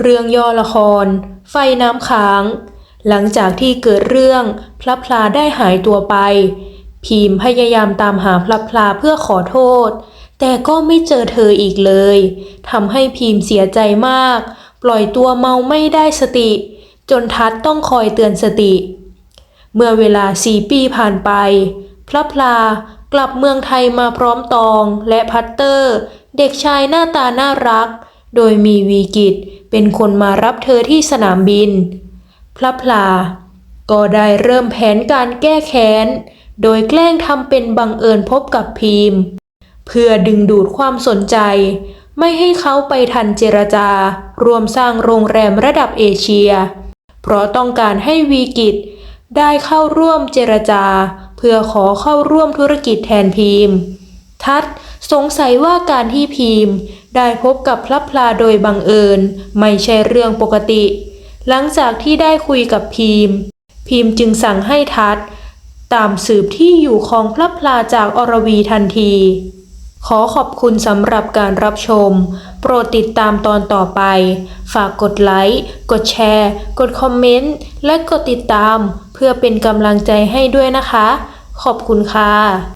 เรื่องย่อละคร ไฟน้ำค้าง หลังจากที่เกิดเรื่องพลับพลาได้หายตัวไปพีมพยายามตามหาพลับพลาเพื่อขอโทษ แต่ก็ไม่เจอเธออีกเลยทำให้พีมเสียใจมาก ปล่อยตัวเมาไม่ได้สติ จนทัดต้องคอยเตือนสติ เมื่อเวลาสี่ปีผ่านไป พระพลากลับเมืองไทยมาพร้อมตองและพัตเตอร์ เด็กชายหน้าตาน่ารัก โดยมีวีกิตเป็นคนมารับเธอที่สนามบิน พระพลา ก็ได้เริ่มแผนการแก้แค้น โดยแกล้งทำเป็นบังเอิญพบกับพีม เพื่อดึงดูดความสนใจ ไม่ให้เขาไปทันเจรจา รวมสร้างโรงแรมระดับเอเชีย เพราะต้องการให้วีกิตได้เข้าร่วมเจรจา เพื่อขอเข้าร่วมธุรกิจแทนพีม ทัดสงสัยว่าการที่พีมได้พบกับพลับพลาโดยบังเอิญ ไม่ใช่เรื่องปกติ หลังจากที่ได้คุยกับพีม พีมจึงสั่งให้ทัดตามสืบที่อยู่ของพลับพลาจากอรวีทันที ขอขอบคุณสำหรับการรับชม โปรดติดตามตอนต่อไป ฝากกดไลค์ กดแชร์ กดคอมเมนต์ และกดติดตาม เพื่อเป็นกำลังใจให้ด้วยนะคะ ขอบคุณค่ะ